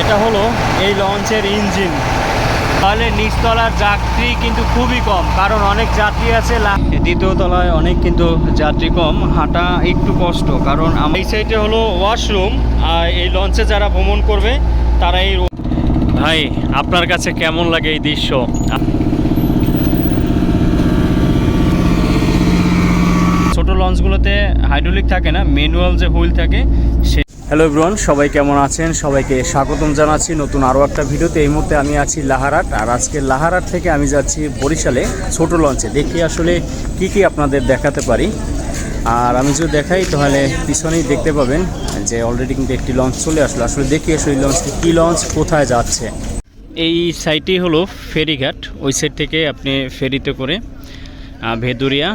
এটা হলো এই লঞ্চের ইঞ্জিন। তাহলে নিচতলার যাত্রী কিন্তু খুবই কম কারণ অনেক যাত্রী আছে দ্বিতীয় তলায় অনেক কিন্তু যাত্রী কম হাঁটা একটু কষ্ট কারণ এই সাইডে হলো ওয়াশরুম আর এই লঞ্চে যারা ভ্রমণ করবে তারা এই ভাই আপনার কাছে কেমন লাগে এই দৃশ্য? ছোট লঞ্চগুলোতে হাইড্রোলিক থাকে না ম্যানুয়াল যে হুইল থাকে সে হ্যালো ব্রন সবাই কেমন আছেন? সবাইকে স্বাগতম জানাচ্ছি নতুন আরও একটা ভিডিওতে। এই মুহূর্তে আমি আছি লাহারাট, আর আজকে লাহারাট থেকে আমি যাচ্ছি বরিশালে ছোট লঞ্চে। দেখি আসলে কি কি আপনাদের দেখাতে পারি। আর আমি যদি দেখাই, তাহলে পিছনেই দেখতে পাবেন যে অলরেডি কিন্তু একটি লঞ্চ চলে আসলো। আসলে দেখি আসলে এই লঞ্চটি কী লঞ্চ, কোথায় যাচ্ছে। এই সাইটটি হলো ফেরিঘাট। ওই সাইড থেকে আপনি ফেরিতে করে ভেদুরিয়া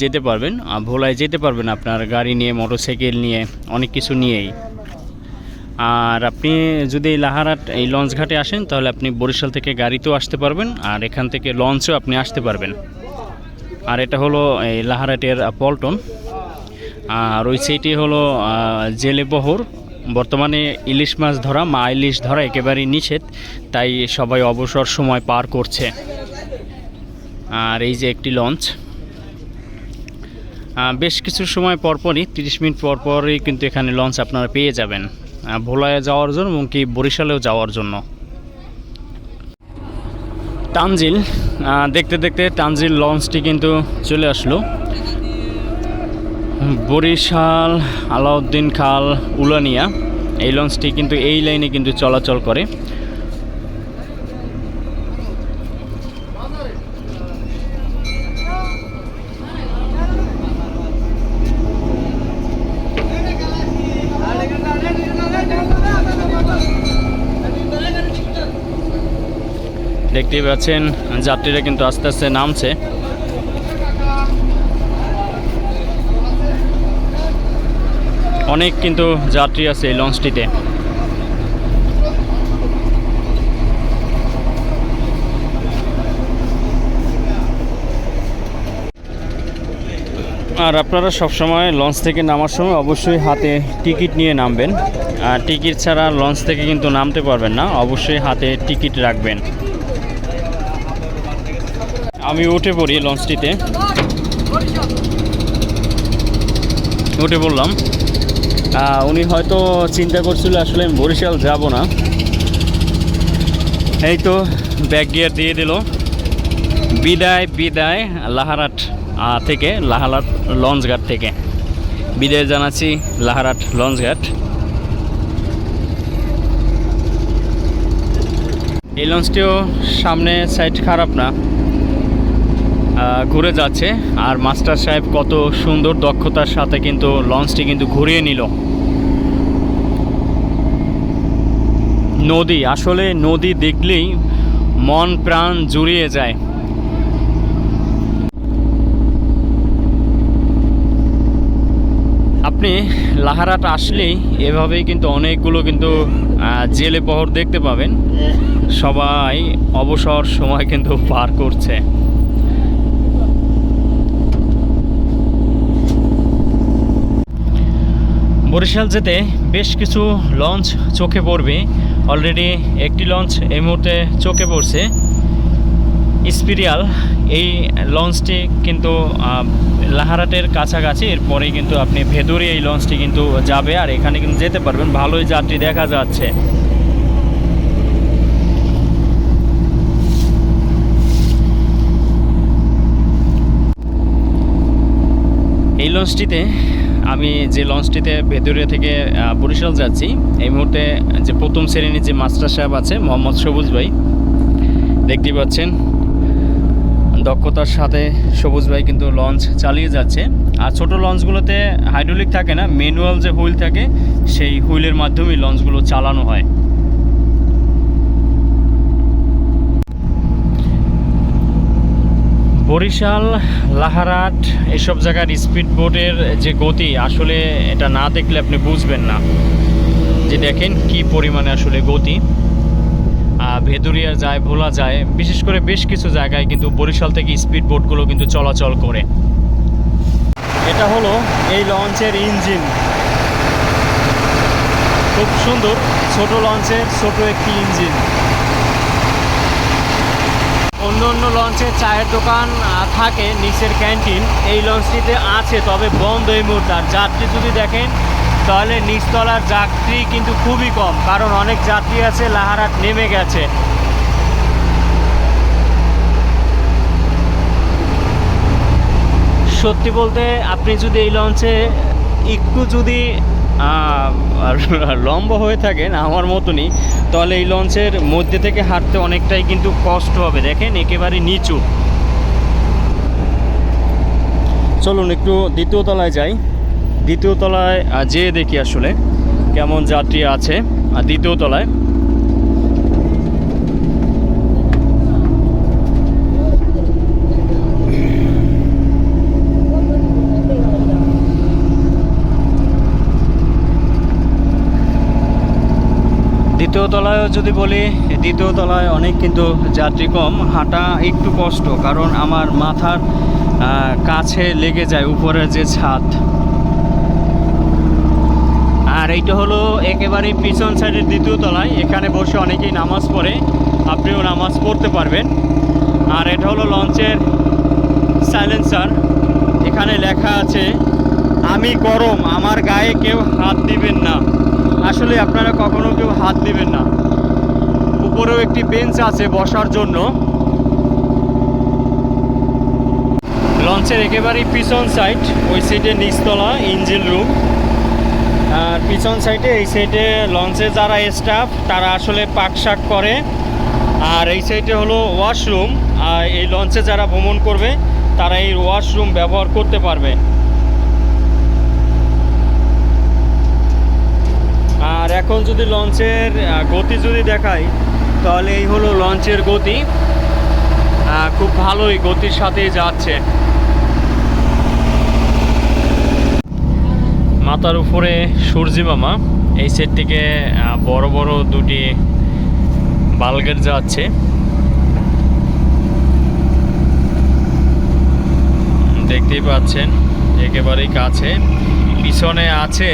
যেতে পারবেন। ভোলায় যেতে পারবেন আপনার গাড়ি নিয়ে, মোটরসাইকেল নিয়ে, অনেক কিছু নিয়েই। আর আপনি যদি লাহারাট এই লঞ্চ ঘাটে আসেন, তাহলে আপনি বরিশাল থেকে গাড়িতেও আসতে পারবেন, আর এখান থেকে লঞ্চেও আপনি আসতে পারবেন। আর এটা হলো এই লাহারাটের পল্টন। আর ওই সেইটি হলো জেলে বহর। বর্তমানে ইলিশ মাছ ধরা, মা ইলিশ ধরা একেবারেই নিষেধ, তাই সবাই অবসর সময় পার করছে। আর এই যে একটি লঞ্চ। বেশ কিছু সময় পরপরই, তিরিশ মিনিট পর পরই কিন্তু এখানে লঞ্চ আপনারা পেয়ে যাবেন। ভোলায় যাওয়ার জন্য এবং কি বরিশালেও যাওয়ার জন্য। টানজিল দেখতে দেখতে টানজিল লঞ্চটি কিন্তু চলে আসলো। বরিশাল, আলাউদ্দিন খাল, উলানিয়া, এই লঞ্চটি কিন্তু এই লাইনে কিন্তু চলাচল করে। দেখতেই পাচ্ছেন, যাত্রীরা কিন্তু আস্তে আস্তে নামছে। অনেক কিন্তু যাত্রী আছে এই লঞ্চটিতে। আর আপনারা সবসময় লঞ্চ থেকে নামার সময় অবশ্যই হাতে টিকিট নিয়ে নামবেন। আর টিকিট ছাড়া লঞ্চ থেকে কিন্তু নামতে পারবেন না, অবশ্যই হাতে টিকিট রাখবেন। আমি উঠে পড়ি লঞ্চটিতে। উঠে পড়লাম। উনি হয়তো চিন্তা করছিল আসলে আমি বরিশাল যাব না। এই তো ব্যাক গিয়ার দিয়ে দিল। বিদায় বিদায়, লাহারাট থেকে লাহারাট লঞ্চ ঘাট থেকে। বিদায় জানাচ্ছি লাহারাট লঞ্চ ঘাট। এই লঞ্চটিও সামনে সাইড খারাপ না। ঘুরে যাচ্ছে। আর মাস্টার সাহেব কত সুন্দর দক্ষতার সাথে কিন্তু লঞ্চটি কিন্তু ঘুরিয়ে নিল। নদী, আসলে নদী দেখলেই মন প্রাণ জুড়িয়ে যায়। আপনি লাহারাট আসলেই এভাবেই কিন্তু অনেকগুলো কিন্তু জেলে পহর দেখতে পাবেন। সবাই অবসর সময় কিন্তু পার করছে। বরিশাল যেতে বেশ কিছু লঞ্চ চোখে পড়বে। অলরেডি একটি লঞ্চ এই মুহূর্তে চোখে পড়ছে। স্পিরিয়াল এই লঞ্চটি কিন্তু লাহারাটের কাছাকাছি। এরপরেই কিন্তু আপনি ভেদরে এই লঞ্চটি কিন্তু যাবে আর এখানে কিন্তু যেতে পারবেন। ভালোই যাত্রী দেখা যাচ্ছে। এই লঞ্চটিতে আমি যে লঞ্চটিতে ভেতরে থেকে বরিশাল যাচ্ছি, এই মুহূর্তে যে প্রথম শ্রেণির যে মাস্টার সাহেব আছে, মোহাম্মদ সবুজ ভাই, দেখতে পাচ্ছেন, দক্ষতার সাথে সবুজ ভাই কিন্তু লঞ্চ চালিয়ে যাচ্ছে। আর ছোট লঞ্চগুলোতে হাইড্রোলিক থাকে না ম্যানুয়াল যে হুইল থাকে, সেই হুইলের মাধ্যমেই লঞ্চগুলো চালানো হয়। বরিশাল, লাহারাট, এসব জায়গার স্পিড বোটের যে গতি, আসলে এটা না দেখলে আপনি বুঝবেন না। যে দেখেন কি পরিমাণে আসলে গতি। ভেদুরিয়া যায়, ভোলা যায়, বিশেষ করে বেশ কিছু জায়গায় কিন্তু বরিশাল থেকে স্পিড বোটগুলো কিন্তু চলাচল করে। এটা হলো এই লঞ্চের ইঞ্জিন। খুব সুন্দর, ছোট লঞ্চের ছোট একটি ইঞ্জিন। অন্য অন্য লঞ্চে চায়ের দোকান থাকে নিচের ক্যান্টিন। এই লঞ্চটিতে আছে, তবে বন্ধ এই মুহূর্তে। আর যাত্রী যদি দেখেন, তাহলে নিচতলার যাত্রী কিন্তু খুবই কম, কারণ অনেক যাত্রী আছে লাহারাট নেমে গেছে। সত্যি বলতে, আপনি যদি এই লঞ্চে একটু যদি লম্বা হয়ে থাকেন আমার মতনই, তাহলে এই লঞ্চের মধ্যে থেকে হাঁটতে অনেকটাই কিন্তু কষ্ট হবে। দেখেন, একেবারে নিচু। চলুন একটু দ্বিতীয় তলায় যাই। দ্বিতীয় তলায় যেয়ে দেখি আসলে কেমন যাত্রী আছে। আর দ্বিতীয় তলায় দ্বিতীয় তলায়ও যদি বলি, দ্বিতীয় তলায় অনেক কিন্তু যাত্রী কম, হাঁটা একটু কষ্ট, কারণ আমার মাথার কাছে লেগে যায় উপরের যে ছাদ। আর এইটা হলো একেবারে পিছন সাইডের দ্বিতীয় তলায়, এখানে বসে অনেকেই নামাজ পড়ে, আপনিও নামাজ পড়তে পারবেন। আর এটা হলো লঞ্চের সাইলেন্সার এখানে লেখা আছে, আমি গরম, আমার গায়ে কেউ হাত দিবেন না। আসলে আপনারা কখনো কেউ হাত দিবেন না। উপরেও একটি বেঞ্চ আছে বসার জন্য। লঞ্চের একেবারেই পিছন সাইড, ওই সাইডে নিচতলা, ইঞ্জিন রুম। আর পিছন সাইডে, এই সাইডে লঞ্চে যারা স্টাফ তারা আসলে পাক শাক করে। আর এই সাইডে হলো ওয়াশরুম আর এই লঞ্চে যারা ভ্রমণ করবে, তারা এই ওয়াশরুম ব্যবহার করতে পারবে। আর এখন যদি লঞ্চের গতি যদি দেখাই, তাহলে এই হলো লঞ্চের গতি। খুব ভালোই গতির সাথেই যাচ্ছে। মাথার উপরে সূর্যি মামা, এই সেট থেকে বড় বড় দুটি বালগেট যাচ্ছে। দেখতেই পাচ্ছেন, একেবারেই কাছে। পিছনে আছে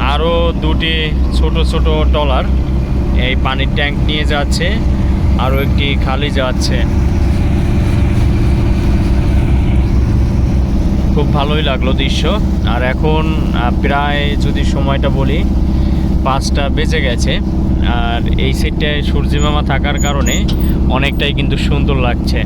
আরও দুটি ছোট ছোট টলার এই পানির ট্যাঙ্ক নিয়ে যাচ্ছে আরও একটি খালি যাচ্ছে। খুব ভালোই লাগল দৃশ্য। আর এখন প্রায় যদি সময়টা বলি, পাঁচটা বেজে গেছে। আর এই সেটটায় সূর্যিমামা থাকার কারণে অনেকটাই কিন্তু সুন্দর লাগছে।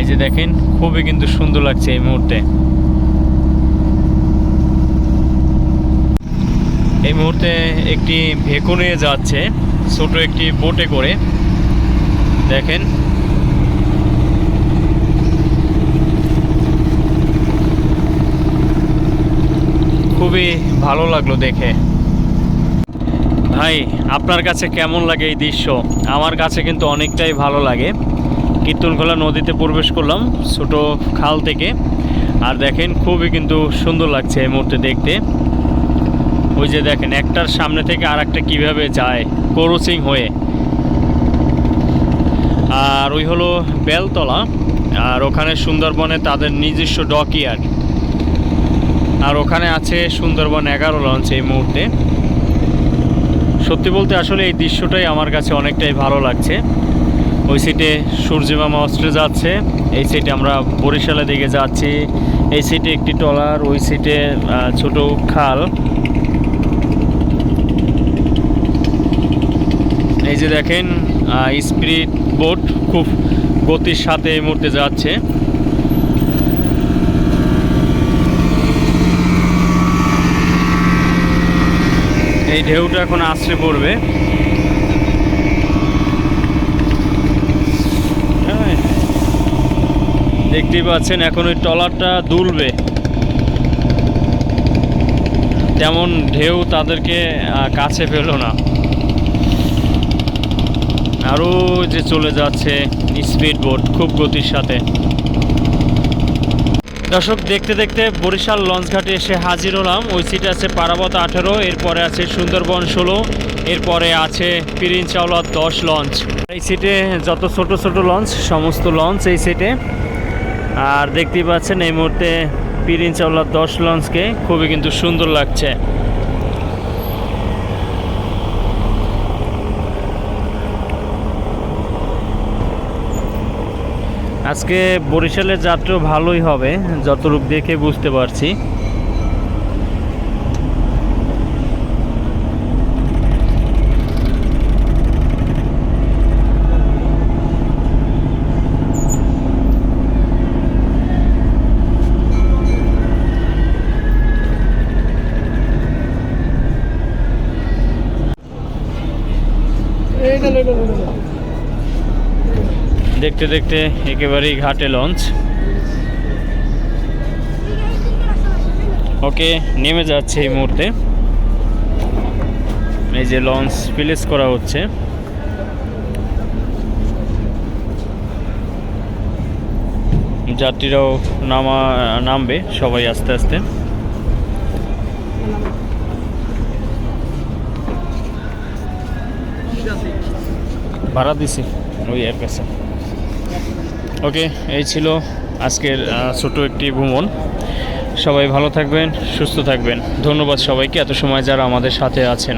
এই যে দেখেন, খুবই কিন্তু সুন্দর লাগছে এই মুহূর্তে। এই মুহূর্তে একটি ভেকু নিয়ে যাচ্ছে, ছোট একটি বোটে করে। দেখেন। খুবই ভালো লাগল দেখে। ভাই, আপনার কাছে কেমন লাগে এই দৃশ্য? আমার কাছে কিন্তু অনেকটাই ভালো লাগে। কীর্তনখোলা নদীতে প্রবেশ করলাম, ছোট খাল থেকে। আর দেখেন, খুবই কিন্তু সুন্দর লাগছে এই মুহূর্তে দেখতে। ওই যে দেখেন, একটার সামনে থেকে আর একটা কীভাবে যায় ক্রসিং হয়ে। আর ওই হলো বেলতলা, আর ওখানে সুন্দরবনে তাদের নিজস্ব ডকইয়ার্ড আর ওখানে আছে সুন্দরবন এগারো লঞ্চ এই মুহূর্তে। সত্যি বলতে আসলে এই দৃশ্যটাই আমার কাছে অনেকটাই ভালো লাগছে। ওই সিটে সূর্যমামা অস্ত্রে যাচ্ছে, এই সিটে আমরা বরিশালের দিকে যাচ্ছি। এই সিটে একটি টলার ওই সিটে ছোট খাল। যে দেখেন স্পিরিট বোট খুব গতির সাথে এই মুহূর্তে যাচ্ছে। এই ঢেউটা এখন আশ্রে পড়বে। হ্যাঁ। দেখতেই পাচ্ছেন, এখন ওই ট্রলারটা দুলবে। তেমন ঢেউ তাদেরকে কাছে পেল না। আরও যে চলে যাচ্ছে স্পিড বোট খুব গতির সাথে। দর্শক, দেখতে দেখতে বরিশাল লঞ্চ ঘাটে এসে হাজির হলাম। ওই সিটে আছে পারাবত আঠেরো, এরপরে আছে সুন্দরবন ষোলো, এরপরে আছে পিরিন চাওলা দশ লঞ্চ। এই সিটে যত ছোট ছোট লঞ্চ, সমস্ত লঞ্চ এই সিটে আর দেখতেই পাচ্ছেন, এই মুহূর্তে পিরিন চাওলা দশ লঞ্চকে খুবই কিন্তু সুন্দর লাগছে। আজকে বরিশালের যাত্রা ভালোই হবে যতটুক দেখে বুঝতে পারছি। দেখতে দেখতে একেবারেই ঘাটে লঞ্চ ওকে নেমে যাচ্ছে এই মুহূর্তে। এই যে লঞ্চ প্লেস করা হচ্ছে। যাত্রীরাও নামা, নামবে সবাই আস্তে আস্তে। ভাড়া দিছি, ওই এর কাছে ওকে, এই ছিল আজকের ছোট একটি ভ্রমণ। সবাই ভালো থাকবেন, সুস্থ থাকবেন। ধন্যবাদ সবাইকে, এত সময় যারা আমাদের সাথে আছেন।